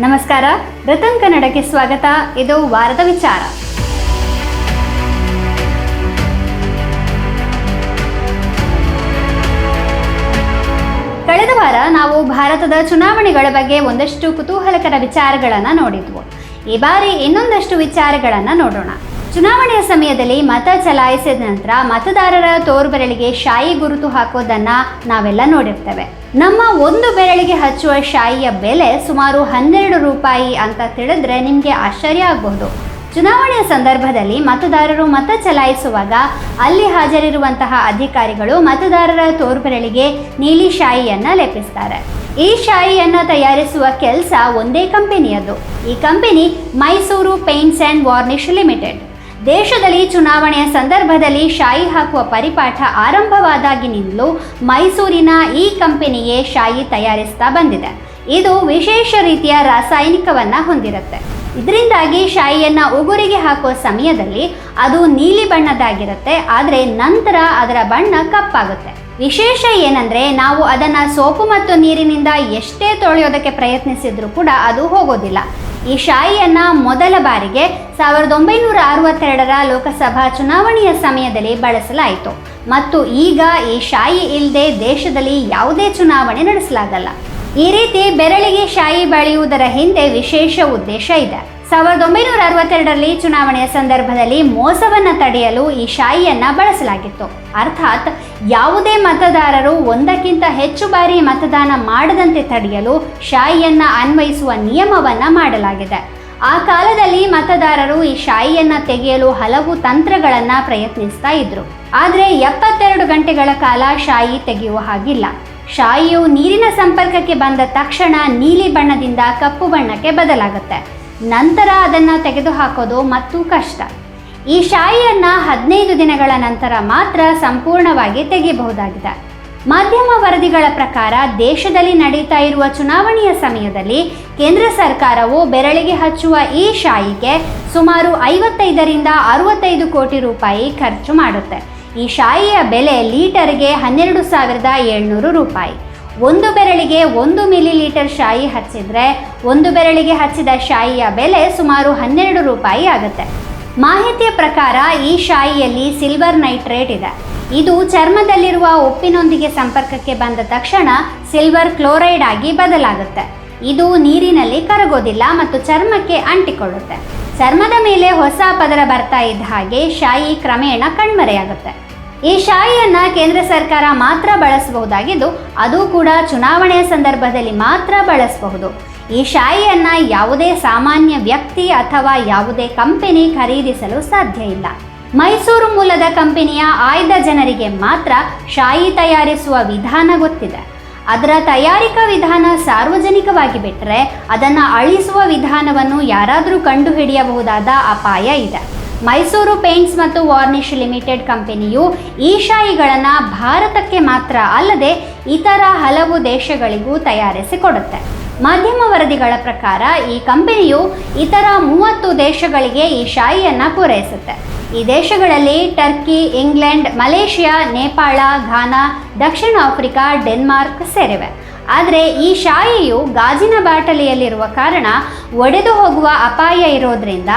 ನಮಸ್ಕಾರ. ರತನ್ ಕನ್ನಡಕ್ಕೆ ಸ್ವಾಗತ. ಇದು ವಾರದ ವಿಚಾರ. ಕಳೆದ ವಾರ ನಾವು ಭಾರತದ ಚುನಾವಣೆಗಳ ಬಗ್ಗೆ ಒಂದಷ್ಟು ಕುತೂಹಲಕರ ವಿಚಾರಗಳನ್ನು ನೋಡಿದ್ವು. ಈ ಬಾರಿ ಇನ್ನೊಂದಷ್ಟು ವಿಚಾರಗಳನ್ನು ನೋಡೋಣ. ಚುನಾವಣೆಯ ಸಮಯದಲ್ಲಿ ಮತ ಚಲಾಯಿಸಿದ ನಂತರ ಮತದಾರರ ತೋರ್ಬೆರಳಿಗೆ ಶಾಯಿ ಗುರುತು ಹಾಕೋದನ್ನ ನಾವೆಲ್ಲ ನೋಡಿರ್ತೇವೆ. ನಮ್ಮ ಒಂದು ಬೆರಳಿಗೆ ಹಚ್ಚುವ ಶಾಯಿಯ ಬೆಲೆ ಸುಮಾರು ಹನ್ನೆರಡು ರೂಪಾಯಿ ಅಂತ ತಿಳಿದ್ರೆ ನಿಮಗೆ ಆಶ್ಚರ್ಯ ಆಗಬಹುದು. ಚುನಾವಣೆಯ ಸಂದರ್ಭದಲ್ಲಿ ಮತದಾರರು ಮತ ಚಲಾಯಿಸುವಾಗ ಅಲ್ಲಿ ಹಾಜರಿರುವಂತಹ ಅಧಿಕಾರಿಗಳು ಮತದಾರರ ತೋರ್ಬೆರಳಿಗೆ ನೀಲಿ ಶಾಯಿಯನ್ನು ಲೇಪಿಸ್ತಾರೆ. ಈ ಶಾಯಿಯನ್ನು ತಯಾರಿಸುವ ಕೆಲಸ ಒಂದೇ ಕಂಪನಿಯದು ಈ company Mysore paints and varnish limited. ದೇಶದಲ್ಲಿ ಚುನಾವಣೆಯ ಸಂದರ್ಭದಲ್ಲಿ ಶಾಯಿ ಹಾಕುವ ಪರಿಪಾಠ ಆರಂಭವಾದಾಗಿನಿಂದಲೂ ಮೈಸೂರಿನ ಈ ಕಂಪನಿಯೇ ಶಾಯಿ ತಯಾರಿಸ್ತಾ ಬಂದಿದೆ. ಇದು ವಿಶೇಷ ರೀತಿಯ ರಾಸಾಯನಿಕವನ್ನ ಹೊಂದಿರುತ್ತೆ. ಇದರಿಂದಾಗಿ ಶಾಯಿಯನ್ನ ಉಗುರಿಗೆ ಹಾಕುವ ಸಮಯದಲ್ಲಿ ಅದು ನೀಲಿ ಬಣ್ಣದಾಗಿರುತ್ತೆ ಆದರೆ ನಂತರ ಅದರ ಬಣ್ಣ ಕಪ್ಪಾಗುತ್ತೆ. ವಿಶೇಷ ಏನಂದ್ರೆ ನಾವು ಅದನ್ನ ಸೋಪು ಮತ್ತು ನೀರಿನಿಂದ ಎಷ್ಟೇ ತೊಳೆಯೋದಕ್ಕೆ ಪ್ರಯತ್ನಿಸಿದ್ರೂ ಕೂಡ ಅದು ಹೋಗೋದಿಲ್ಲ. ಈ ಶಾಯಿಯನ್ನು ಮೊದಲ ಬಾರಿಗೆ ಸಾವಿರದ ಒಂಬೈನೂರ ಅರವತ್ತೆರಡರ ಲೋಕಸಭಾ ಚುನಾವಣೆಯ ಸಮಯದಲ್ಲಿ ಬಳಸಲಾಯಿತು. ಮತ್ತು ಈಗ ಈ ಶಾಯಿ ಇಲ್ಲದೆ ದೇಶದಲ್ಲಿ ಯಾವುದೇ ಚುನಾವಣೆ ನಡೆಸಲಾಗಲ್ಲ. ಈ ರೀತಿ ಬೆರಳಿಗೆ ಶಾಯಿ ಬಳಿಯುವುದರ ಹಿಂದೆ ವಿಶೇಷ ಉದ್ದೇಶ ಇದೆ. ಸಾವಿರದ ಒಂಬೈನೂರ ಅರವತ್ತೆರಡರಲ್ಲಿ ಚುನಾವಣೆಯ ಸಂದರ್ಭದಲ್ಲಿ ಮೋಸವನ್ನ ತಡೆಯಲು ಈ ಶಾಯಿಯನ್ನು ಬಳಸಲಾಗಿತ್ತು. ಅರ್ಥಾತ್ ಯಾವುದೇ ಮತದಾರರು ಒಂದಕ್ಕಿಂತ ಹೆಚ್ಚು ಬಾರಿ ಮತದಾನ ಮಾಡದಂತೆ ತಡೆಯಲು ಶಾಯಿಯನ್ನು ಅನ್ವಯಿಸುವ ನಿಯಮವನ್ನ ಮಾಡಲಾಗಿದೆ. ಆ ಕಾಲದಲ್ಲಿ ಮತದಾರರು ಈ ಶಾಯಿಯನ್ನ ತೆಗೆಯಲು ಹಲವು ತಂತ್ರಗಳನ್ನ ಪ್ರಯತ್ನಿಸ್ತಾ ಇದ್ರು. ಆದರೆ ಎಪ್ಪತ್ತೆರಡು ಗಂಟೆಗಳ ಕಾಲ ಶಾಯಿ ತೆಗೆಯುವ ಹಾಗಿಲ್ಲ. ಶಾಯಿಯು ನೀರಿನ ಸಂಪರ್ಕಕ್ಕೆ ಬಂದ ತಕ್ಷಣ ನೀಲಿ ಬಣ್ಣದಿಂದ ಕಪ್ಪು ಬಣ್ಣಕ್ಕೆ ಬದಲಾಗುತ್ತೆ. ನಂತರ ಅದನ್ನು ತೆಗೆದುಹಾಕೋದು ಮತ್ತೂ ಕಷ್ಟ. ಈ ಶಾಯಿಯನ್ನು ಹದಿನೈದು ದಿನಗಳ ನಂತರ ಮಾತ್ರ ಸಂಪೂರ್ಣವಾಗಿ ತೆಗೆಯಬಹುದಾಗಿದೆ. ಮಾಧ್ಯಮ ವರದಿಗಳ ಪ್ರಕಾರ ದೇಶದಲ್ಲಿ ನಡೀತಾ ಇರುವ ಚುನಾವಣೆಯ ಸಮಯದಲ್ಲಿ ಕೇಂದ್ರ ಸರ್ಕಾರವು ಬೆರಳಿಗೆ ಹಚ್ಚುವ ಈ ಶಾಯಿಗೆ ಸುಮಾರು ಐವತ್ತೈದರಿಂದ ಅರವತ್ತೈದು ಕೋಟಿ ರೂಪಾಯಿ ಖರ್ಚು ಮಾಡುತ್ತೆ. ಈ ಶಾಯಿಯ ಬೆಲೆ ಲೀಟರ್ಗೆ ಹನ್ನೆರಡು ಸಾವಿರದ ಏಳ್ನೂರು ರೂಪಾಯಿ. ಒಂದು ಬೆರಳಿಗೆ ಒಂದು ಮಿಲಿ ಲೀಟರ್ ಶಾಯಿ ಹಚ್ಚಿದ್ರೆ ಒಂದು ಬೆರಳಿಗೆ ಹಚ್ಚಿದ ಶಾಯಿಯ ಬೆಲೆ ಸುಮಾರು ಹನ್ನೆರಡು ರೂಪಾಯಿ ಆಗುತ್ತೆ. ಮಾಹಿತಿಯ ಪ್ರಕಾರ ಈ ಶಾಯಿಯಲ್ಲಿ ಸಿಲ್ವರ್ ನೈಟ್ರೇಟ್ ಇದೆ. ಇದು ಚರ್ಮದಲ್ಲಿರುವ ಉಪ್ಪಿನೊಂದಿಗೆ ಸಂಪರ್ಕಕ್ಕೆ ಬಂದ ತಕ್ಷಣ ಸಿಲ್ವರ್ ಕ್ಲೋರೈಡ್ ಆಗಿ ಬದಲಾಗುತ್ತೆ. ಇದು ನೀರಿನಲ್ಲಿ ಕರಗೋದಿಲ್ಲ ಮತ್ತು ಚರ್ಮಕ್ಕೆ ಅಂಟಿಕೊಳ್ಳುತ್ತೆ. ಚರ್ಮದ ಮೇಲೆ ಹೊಸ ಪದರ ಬರ್ತಾ ಇದ್ದ ಹಾಗೆ ಶಾಯಿ ಕ್ರಮೇಣ ಕಣ್ಮರೆಯಾಗುತ್ತೆ. ಈ ಶಾಯಿಯನ್ನು ಕೇಂದ್ರ ಸರ್ಕಾರ ಮಾತ್ರ ಬಳಸಬಹುದಾಗಿದ್ದು, ಅದು ಕೂಡ ಚುನಾವಣೆಯ ಸಂದರ್ಭದಲ್ಲಿ ಮಾತ್ರ ಬಳಸಬಹುದು. ಈ ಶಾಯಿಯನ್ನು ಯಾವುದೇ ಸಾಮಾನ್ಯ ವ್ಯಕ್ತಿ ಅಥವಾ ಯಾವುದೇ ಕಂಪನಿ ಖರೀದಿಸಲು ಸಾಧ್ಯ ಇಲ್ಲ. ಮೈಸೂರು ಮೂಲದ ಕಂಪನಿಯ ಆಯ್ದ ಜನರಿಗೆ ಮಾತ್ರ ಶಾಯಿ ತಯಾರಿಸುವ ವಿಧಾನ ಗೊತ್ತಿದೆ. ಅದರ ತಯಾರಿಕಾ ವಿಧಾನ ಸಾರ್ವಜನಿಕವಾಗಿ ಬಿಟ್ಟರೆ ಅದನ್ನು ಅಳಿಸುವ ವಿಧಾನವನ್ನು ಯಾರಾದರೂ ಕಂಡುಹಿಡಿಯಬಹುದಾದ ಅಪಾಯ ಇದೆ. ಮೈಸೂರು ಪೇಂಟ್ಸ್ ಮತ್ತು ವಾರ್ನಿಶ್ ಲಿಮಿಟೆಡ್ ಕಂಪನಿಯು ಈ ಶಾಯಿಗಳನ್ನು ಭಾರತಕ್ಕೆ ಮಾತ್ರ ಅಲ್ಲದೆ ಇತರ ಹಲವು ದೇಶಗಳಿಗೂ ತಯಾರಿಸಿಕೊಡುತ್ತೆ. ಮಾಧ್ಯಮ ವರದಿಗಳ ಪ್ರಕಾರ ಈ ಕಂಪನಿಯು ಇತರ ಮೂವತ್ತು ದೇಶಗಳಿಗೆ ಈ ಶಾಯಿಯನ್ನು ಪೂರೈಸುತ್ತೆ. ಈ ದೇಶಗಳಲ್ಲಿ Turkey, England, Malaysia, Nepal, Ghana, ದಕ್ಷಿಣ ಆಫ್ರಿಕಾ, ಡೆನ್ಮಾರ್ಕ್ ಸೇರಿವೆ. ಆದರೆ ಈ ಶಾಯಿಯು ಗಾಜಿನ ಬಾಟಲಿಯಲ್ಲಿರುವ ಕಾರಣ ಒಡೆದು ಹೋಗುವ ಅಪಾಯ ಇರೋದ್ರಿಂದ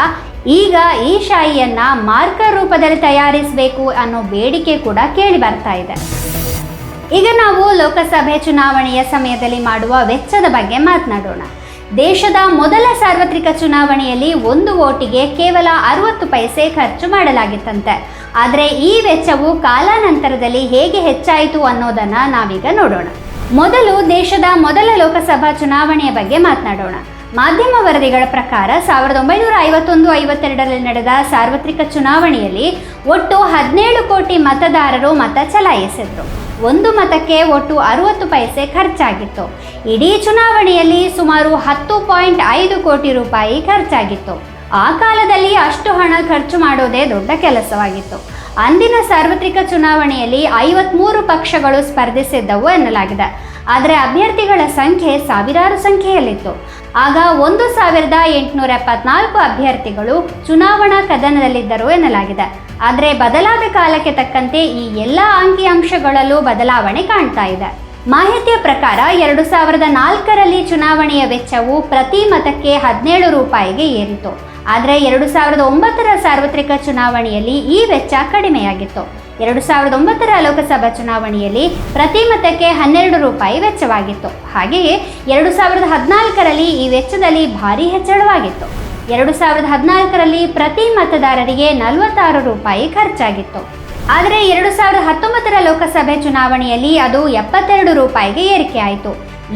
ಈಗ ಈ ಶಾಯಿಯನ್ನು ಮಾರ್ಕರ್ ರೂಪದಲ್ಲಿ ತಯಾರಿಸಬೇಕು ಅನ್ನೋ ಬೇಡಿಕೆ ಕೂಡ ಕೇಳಿ ಬರ್ತಾ ಇದೆ. ಈಗ ನಾವು ಲೋಕಸಭೆ ಚುನಾವಣೆಯ ಸಮಯದಲ್ಲಿ ಮಾಡುವ ವೆಚ್ಚದ ಬಗ್ಗೆ ಮಾತನಾಡೋಣ. ದೇಶದ ಮೊದಲ ಸಾರ್ವತ್ರಿಕ ಚುನಾವಣೆಯಲ್ಲಿ ಒಂದು ಓಟಿಗೆ ಕೇವಲ ಅರವತ್ತು ಪೈಸೆ ಖರ್ಚು ಮಾಡಲಾಗಿತ್ತಂತೆ. ಆದರೆ ಈ ವೆಚ್ಚವು ಕಾಲಾನಂತರದಲ್ಲಿ ಹೇಗೆ ಹೆಚ್ಚಾಯಿತು ಅನ್ನೋದನ್ನು ನಾವೀಗ ನೋಡೋಣ. ಮೊದಲು ದೇಶದ ಮೊದಲ ಲೋಕಸಭಾ ಚುನಾವಣೆಯ ಬಗ್ಗೆ ಮಾತನಾಡೋಣ. ಮಾಧ್ಯಮ ವರದಿಗಳ ಪ್ರಕಾರ ಸಾವಿರದ ಒಂಬೈನೂರ ಐವತ್ತೊಂದು, ಐವತ್ತೆರಡರಲ್ಲಿ ನಡೆದ ಸಾರ್ವತ್ರಿಕ ಚುನಾವಣೆಯಲ್ಲಿ ಒಟ್ಟು ಹದಿನೇಳು ಕೋಟಿ ಮತದಾರರು ಮತ ಚಲಾಯಿಸಿದ್ರು. ಒಂದು ಮತಕ್ಕೆ ಒಟ್ಟು ಅರುವತ್ತು ಪೈಸೆ ಖರ್ಚಾಗಿತ್ತು. ಇಡೀ ಚುನಾವಣೆಯಲ್ಲಿ ಸುಮಾರು ಹತ್ತು ಪಾಯಿಂಟ್ ಐದು ಕೋಟಿ ರೂಪಾಯಿ ಖರ್ಚಾಗಿತ್ತು. ಆ ಕಾಲದಲ್ಲಿ ಅಷ್ಟು ಹಣ ಖರ್ಚು ಮಾಡೋದೇ ದೊಡ್ಡ ಕೆಲಸವಾಗಿತ್ತು. ಅಂದಿನ ಸಾರ್ವತ್ರಿಕ ಚುನಾವಣೆಯಲ್ಲಿ ಐವತ್ಮೂರು ಪಕ್ಷಗಳು ಸ್ಪರ್ಧಿಸಿದ್ದವು ಎನ್ನಲಾಗಿದೆ. ಆದರೆ ಅಭ್ಯರ್ಥಿಗಳ ಸಂಖ್ಯೆ ಸಾವಿರಾರು ಸಂಖ್ಯೆಯಲ್ಲಿತ್ತು. ಆಗ ಒಂದು ಸಾವಿರದ ಎಂಟುನೂರ ಎಪ್ಪತ್ನಾಲ್ಕು ಅಭ್ಯರ್ಥಿಗಳು ಚುನಾವಣಾ ಕದನದಲ್ಲಿದ್ದರು ಎನ್ನಲಾಗಿದೆ. ಆದರೆ ಬದಲಾದ ಕಾಲಕ್ಕೆ ತಕ್ಕಂತೆ ಈ ಎಲ್ಲ ಅಂಕಿಅಂಶಗಳಲ್ಲೂ ಬದಲಾವಣೆ ಕಾಣ್ತಾ ಇದೆ. ಮಾಹಿತಿಯ ಪ್ರಕಾರ ಎರಡು ಸಾವಿರದ ನಾಲ್ಕರಲ್ಲಿ ಚುನಾವಣೆಯ ವೆಚ್ಚವು ಪ್ರತಿ ಮತಕ್ಕೆ ಹದಿನೇಳು ರೂಪಾಯಿಗೆ ಏರಿತು. ಆದರೆ ಎರಡು ಸಾವಿರದ ಒಂಬತ್ತರ ಸಾರ್ವತ್ರಿಕ ಚುನಾವಣೆಯಲ್ಲಿ ಈ ವೆಚ್ಚ ಕಡಿಮೆಯಾಗಿತ್ತು. ಎರಡು ಸಾವಿರದ ಒಂಬತ್ತರ ಲೋಕಸಭಾ ಚುನಾವಣೆಯಲ್ಲಿ ಪ್ರತಿ ಮತಕ್ಕೆ ಹನ್ನೆರಡು ರೂಪಾಯಿ ವೆಚ್ಚವಾಗಿತ್ತು. ಹಾಗೆಯೇ ಎರಡು ಸಾವಿರದ ಹದಿನಾಲ್ಕರಲ್ಲಿ ಈ ವೆಚ್ಚದಲ್ಲಿ ಭಾರಿ ಹೆಚ್ಚಳವಾಗಿತ್ತು. ಎರಡು ಸಾವಿರದ ಹದಿನಾಲ್ಕರಲ್ಲಿ ಪ್ರತಿ ಮತದಾರರಿಗೆ ನಲವತ್ತಾರು ರೂಪಾಯಿ ಖರ್ಚಾಗಿತ್ತು. ಆದರೆ ಎರಡು ಸಾವಿರದ ಹತ್ತೊಂಬತ್ತರ ಲೋಕಸಭೆ ಚುನಾವಣೆಯಲ್ಲಿ ಅದು ಎಪ್ಪತ್ತೆರಡು ರೂಪಾಯಿಗೆ ಏರಿಕೆಯಾಯಿತು.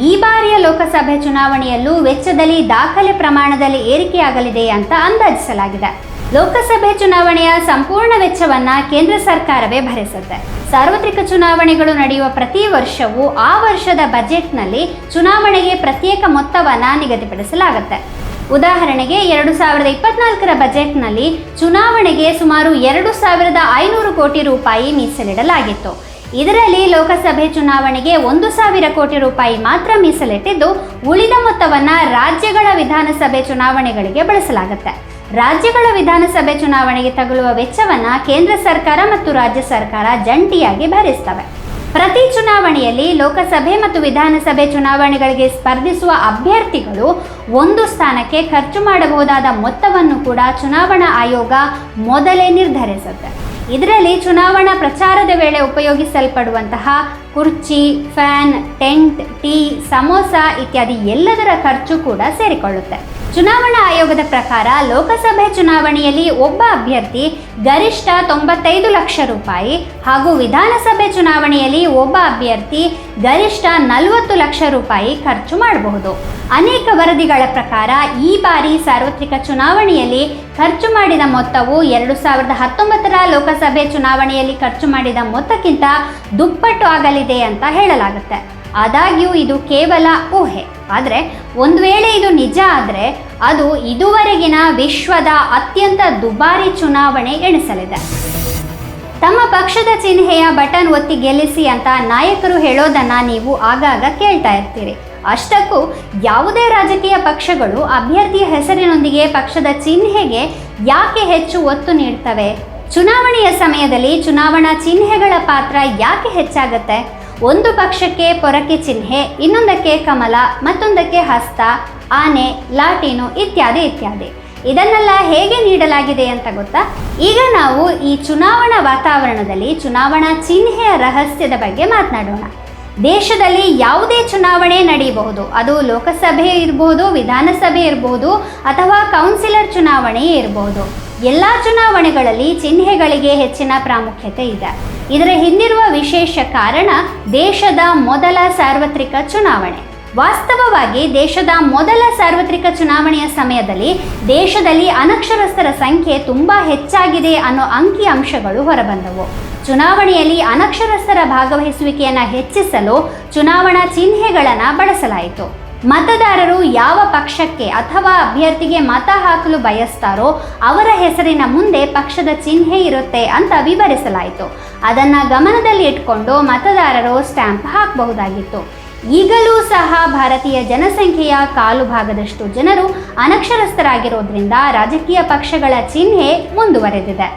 ಈ ಬಾರಿಯ ಲೋಕಸಭೆ ಚುನಾವಣೆಯಲ್ಲೂ ವೆಚ್ಚದಲ್ಲಿ ದಾಖಲೆ ಪ್ರಮಾಣದಲ್ಲಿ ಏರಿಕೆಯಾಗಲಿದೆ ಅಂತ ಅಂದಾಜಿಸಲಾಗಿದೆ. ಲೋಕಸಭೆ ಚುನಾವಣೆಯ ಸಂಪೂರ್ಣ ವೆಚ್ಚವನ್ನ ಕೇಂದ್ರ ಸರ್ಕಾರವೇ ಭರಿಸುತ್ತೆ. ಸಾರ್ವತ್ರಿಕ ಚುನಾವಣೆಗಳು ನಡೆಯುವ ಪ್ರತಿ ವರ್ಷವೂ ಆ ವರ್ಷದ ಬಜೆಟ್ನಲ್ಲಿ ಚುನಾವಣೆಗೆ ಪ್ರತ್ಯೇಕ ಮೊತ್ತವನ್ನು ನಿಗದಿಪಡಿಸಲಾಗುತ್ತೆ. ಉದಾಹರಣೆಗೆ ಎರಡು ಸಾವಿರದ ಇಪ್ಪತ್ನಾಲ್ಕರ ಬಜೆಟ್ನಲ್ಲಿ ಚುನಾವಣೆಗೆ ಸುಮಾರು ಎರಡು ಸಾವಿರದ ಐನೂರು ಕೋಟಿ ರೂಪಾಯಿ ಮೀಸಲಿಡಲಾಗಿತ್ತು. ಇದರಲ್ಲಿ ಲೋಕಸಭೆ ಚುನಾವಣೆಗೆ ಒಂದು ಸಾವಿರ ಕೋಟಿ ರೂಪಾಯಿ ಮಾತ್ರ ಮೀಸಲಿಟ್ಟಿದ್ದು, ಉಳಿದ ಮೊತ್ತವನ್ನು ರಾಜ್ಯಗಳ ವಿಧಾನಸಭೆ ಚುನಾವಣೆಗಳಿಗೆ ಬಳಸಲಾಗುತ್ತೆ. ರಾಜ್ಯಗಳ ವಿಧಾನಸಭೆ ಚುನಾವಣೆಗೆ ತಗುಲುವ ವೆಚ್ಚವನ್ನು ಕೇಂದ್ರ ಸರ್ಕಾರ ಮತ್ತು ರಾಜ್ಯ ಸರ್ಕಾರ ಜಂಟಿಯಾಗಿ ಭರಿಸ್ತವೆ. ಪ್ರತಿ ಚುನಾವಣೆಯಲ್ಲಿ ಲೋಕಸಭೆ ಮತ್ತು ವಿಧಾನಸಭೆ ಚುನಾವಣೆಗಳಿಗೆ ಸ್ಪರ್ಧಿಸುವ ಅಭ್ಯರ್ಥಿಗಳು ಒಂದು ಸ್ಥಾನಕ್ಕೆ ಖರ್ಚು ಮಾಡಬಹುದಾದ ಮೊತ್ತವನ್ನು ಕೂಡ ಚುನಾವಣಾ ಆಯೋಗ ಮೊದಲೇ ನಿರ್ಧರಿಸುತ್ತೆ. ಇದರಲ್ಲಿ ಚುನಾವಣಾ ಪ್ರಚಾರದ ವೇಳೆ ಉಪಯೋಗಿಸಲ್ಪಡುವಂತಹ ಕುರ್ಚಿ, ಫ್ಯಾನ್, ಟೆಂಟ್, ಟೀ, ಸಮೋಸ ಇತ್ಯಾದಿ ಎಲ್ಲದರ ಖರ್ಚು ಕೂಡ ಸೇರಿಕೊಳ್ಳುತ್ತೆ. ಚುನಾವಣಾ ಆಯೋಗದ ಪ್ರಕಾರ ಲೋಕಸಭೆ ಚುನಾವಣೆಯಲ್ಲಿ ಒಬ್ಬ ಅಭ್ಯರ್ಥಿ ಗರಿಷ್ಠ ತೊಂಬತ್ತೈದು ಲಕ್ಷ ರೂಪಾಯಿ ಹಾಗೂ ವಿಧಾನಸಭೆ ಚುನಾವಣೆಯಲ್ಲಿ ಒಬ್ಬ ಅಭ್ಯರ್ಥಿ ಗರಿಷ್ಠ ನಲವತ್ತು ಲಕ್ಷ ರೂಪಾಯಿ ಖರ್ಚು ಮಾಡಬಹುದು. ಅನೇಕ ವರದಿಗಳ ಪ್ರಕಾರ ಈ ಬಾರಿ ಸಾರ್ವತ್ರಿಕ ಚುನಾವಣೆಯಲ್ಲಿ ಖರ್ಚು ಮಾಡಿದ ಮೊತ್ತವು ಎರಡು ಸಾವಿರದ ಹತ್ತೊಂಬತ್ತರ ಲೋಕಸಭೆ ಚುನಾವಣೆಯಲ್ಲಿ ಖರ್ಚು ಮಾಡಿದ ಮೊತ್ತಕ್ಕಿಂತ ದುಪ್ಪಟ್ಟು ಆಗಲಿದೆ ಅಂತ ಹೇಳಲಾಗುತ್ತೆ. ಆದಾಗ್ಯೂ ಇದು ಕೇವಲ ಊಹೆ. ಆದರೆ ಒಂದು ವೇಳೆ ಇದು ನಿಜ ಆದರೆ ಅದು ಇದುವರೆಗಿನ ವಿಶ್ವದ ಅತ್ಯಂತ ದುಬಾರಿ ಚುನಾವಣೆ ಎಣಿಸಲಿದೆ. ತಮ್ಮ ಪಕ್ಷದ ಚಿಹ್ನೆಯ ಬಟನ್ ಒತ್ತಿ ಗೆಲ್ಲಿಸಿ ಅಂತ ನಾಯಕರು ಹೇಳೋದನ್ನ ನೀವು ಆಗಾಗ ಕೇಳ್ತಾ ಇರ್ತೀರಿ. ಅಷ್ಟಕ್ಕೂ ಯಾವುದೇ ರಾಜಕೀಯ ಪಕ್ಷಗಳು ಅಭ್ಯರ್ಥಿಯ ಹೆಸರಿನೊಂದಿಗೆ ಪಕ್ಷದ ಚಿಹ್ನೆಗೆ ಯಾಕೆ ಹೆಚ್ಚು ಒತ್ತು ನೀಡ್ತವೆ? ಚುನಾವಣೆಯ ಸಮಯದಲ್ಲಿ ಚುನಾವಣಾ ಚಿಹ್ನೆಗಳ ಪಾತ್ರ ಯಾಕೆ ಹೆಚ್ಚಾಗುತ್ತೆ? ಒಂದು ಪಕ್ಷಕ್ಕೆ ಪೊರಕೆ ಚಿಹ್ನೆ, ಇನ್ನೊಂದಕ್ಕೆ ಕಮಲ, ಮತ್ತೊಂದಕ್ಕೆ ಹಸ್ತ, ಆನೆ, ಲಾಟೀನು ಇತ್ಯಾದಿ ಇತ್ಯಾದಿ. ಇದನ್ನೆಲ್ಲ ಹೇಗೆ ನೀಡಲಾಗಿದೆ ಅಂತ ಗೊತ್ತಾ? ಈಗ ನಾವು ಈ ಚುನಾವಣಾ ವಾತಾವರಣದಲ್ಲಿ ಚುನಾವಣಾ ಚಿಹ್ನೆಯ ರಹಸ್ಯದ ಬಗ್ಗೆ ಮಾತನಾಡೋಣ. ದೇಶದಲ್ಲಿ ಯಾವುದೇ ಚುನಾವಣೆ ನಡೆಯಬಹುದು ಅದು ಲೋಕಸಭೆ ಇರಬಹುದು ವಿಧಾನಸಭೆ ಇರಬಹುದು ಅಥವಾ ಕೌನ್ಸಿಲರ್ ಚುನಾವಣೆ ಇರಬಹುದು ಎಲ್ಲ ಚುನಾವಣೆಗಳಲ್ಲಿ ಚಿಹ್ನೆಗಳಿಗೆ ಹೆಚ್ಚಿನ ಪ್ರಾಮುಖ್ಯತೆ ಇದೆ. ಇದರ ಹಿಂದಿರುವ ವಿಶೇಷ ಕಾರಣ ದೇಶದ ಮೊದಲ ಸಾರ್ವತ್ರಿಕ ಚುನಾವಣೆ. ವಾಸ್ತವವಾಗಿ ದೇಶದ ಮೊದಲ ಸಾರ್ವತ್ರಿಕ ಚುನಾವಣೆಯ ಸಮಯದಲ್ಲಿ ದೇಶದಲ್ಲಿ ಅನಕ್ಷರಸ್ಥರ ಸಂಖ್ಯೆ ತುಂಬ ಹೆಚ್ಚಾಗಿದೆ ಅನ್ನೋ ಅಂಕಿ ಅಂಶಗಳು ಹೊರಬಂದವು. ಚುನಾವಣೆಯಲ್ಲಿ ಅನಕ್ಷರಸ್ಥರ ಭಾಗವಹಿಸುವಿಕೆಯನ್ನು ಹೆಚ್ಚಿಸಲು ಚುನಾವಣಾ ಚಿಹ್ನೆಗಳನ್ನು ಬಳಸಲಾಯಿತು. ಮತದಾರರು ಯಾವ ಪಕ್ಷಕ್ಕೆ ಅಥವಾ ಅಭ್ಯರ್ಥಿಗೆ ಮತ ಹಾಕಲು ಬಯಸ್ತಾರೋ ಅವರ ಹೆಸರಿನ ಮುಂದೆ ಪಕ್ಷದ ಚಿಹ್ನೆ ಇರುತ್ತೆ ಅಂತ ವಿವರಿಸಲಾಯಿತು. ಅದನ್ನು ಗಮನದಲ್ಲಿ ಇಟ್ಕೊಂಡು ಮತದಾರರು ಸ್ಟ್ಯಾಂಪ್ ಹಾಕಬಹುದಾಗಿತ್ತು. ಈಗಲೂ ಸಹ ಭಾರತೀಯ ಜನಸಂಖ್ಯೆಯ ಕಾಲು ಭಾಗದಷ್ಟು ಜನರು ಅನಕ್ಷರಸ್ಥರಾಗಿರೋದ್ರಿಂದ ರಾಜಕೀಯ ಪಕ್ಷಗಳ ಚಿಹ್ನೆ ಮುಂದುವರೆದಿದೆ.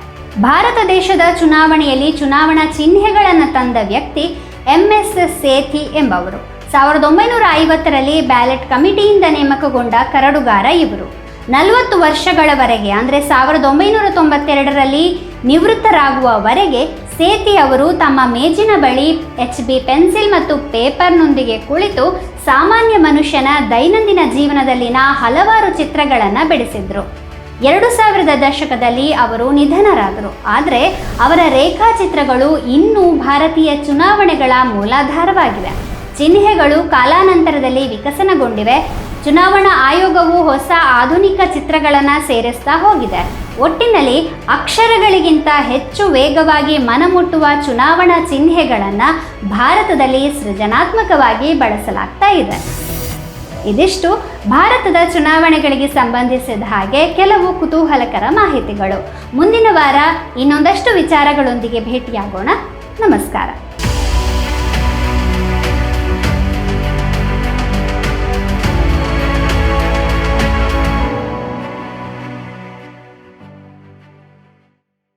ಭಾರತ ದೇಶದ ಚುನಾವಣೆಯಲ್ಲಿ ಚುನಾವಣಾ ಚಿಹ್ನೆಗಳನ್ನು ತಂದ ವ್ಯಕ್ತಿ ಎಂ ಎಸ್ ಸೇಥಿ ಎಂಬವರು. ಸಾವಿರದ ಒಂಬೈನೂರ ಐವತ್ತರಲ್ಲಿ ಬ್ಯಾಲೆಟ್ ಕಮಿಟಿಯಿಂದ ನೇಮಕಗೊಂಡ ಕರಡುಗಾರ ಇವರು. ನಲವತ್ತು ವರ್ಷಗಳವರೆಗೆ, ಅಂದರೆ ಸಾವಿರದ ಒಂಬೈನೂರ ತೊಂಬತ್ತೆರಡರಲ್ಲಿ ನಿವೃತ್ತರಾಗುವವರೆಗೆ ಸೇತಿ ಅವರು ತಮ್ಮ ಮೇಜಿನ ಬಳಿ ಎಚ್ ಬಿ ಪೆನ್ಸಿಲ್ ಮತ್ತು ಪೇಪರ್ನೊಂದಿಗೆ ಕುಳಿತು ಸಾಮಾನ್ಯ ಮನುಷ್ಯನ ದೈನಂದಿನ ಜೀವನದಲ್ಲಿನ ಹಲವಾರು ಚಿತ್ರಗಳನ್ನು ಬಿಡಿಸಿದ್ರು. ಎರಡು ಸಾವಿರದ ದಶಕದಲ್ಲಿ ಅವರು ನಿಧನರಾದರು. ಆದರೆ ಅವರ ರೇಖಾಚಿತ್ರಗಳು ಇನ್ನೂ ಭಾರತೀಯ ಚುನಾವಣೆಗಳ ಮೂಲಾಧಾರವಾಗಿವೆ. ಚಿಹ್ನೆಗಳು ಕಾಲಾನಂತರದಲ್ಲಿ ವಿಕಸನಗೊಂಡಿವೆ. ಚುನಾವಣಾ ಆಯೋಗವು ಹೊಸ ಆಧುನಿಕ ಚಿತ್ರಗಳನ್ನು ಸೇರಿಸ್ತಾ ಹೋಗಿದೆ. ಒಟ್ಟಿನಲ್ಲಿ ಅಕ್ಷರಗಳಿಗಿಂತ ಹೆಚ್ಚು ವೇಗವಾಗಿ ಮನಮುಟ್ಟುವ ಚುನಾವಣಾ ಚಿಹ್ನೆಗಳನ್ನು ಭಾರತದಲ್ಲಿ ಸೃಜನಾತ್ಮಕವಾಗಿ ಬಳಸಲಾಗ್ತಾ ಇದೆ. ಇದಿಷ್ಟು ಭಾರತದ ಚುನಾವಣೆಗಳಿಗೆ ಸಂಬಂಧಿಸಿದ ಹಾಗೆ ಕೆಲವು ಕುತೂಹಲಕರ ಮಾಹಿತಿಗಳು. ಮುಂದಿನ ವಾರ ಇನ್ನೊಂದಷ್ಟು ವಿಚಾರಗಳೊಂದಿಗೆ ಭೇಟಿಯಾಗೋಣ. ನಮಸ್ಕಾರ.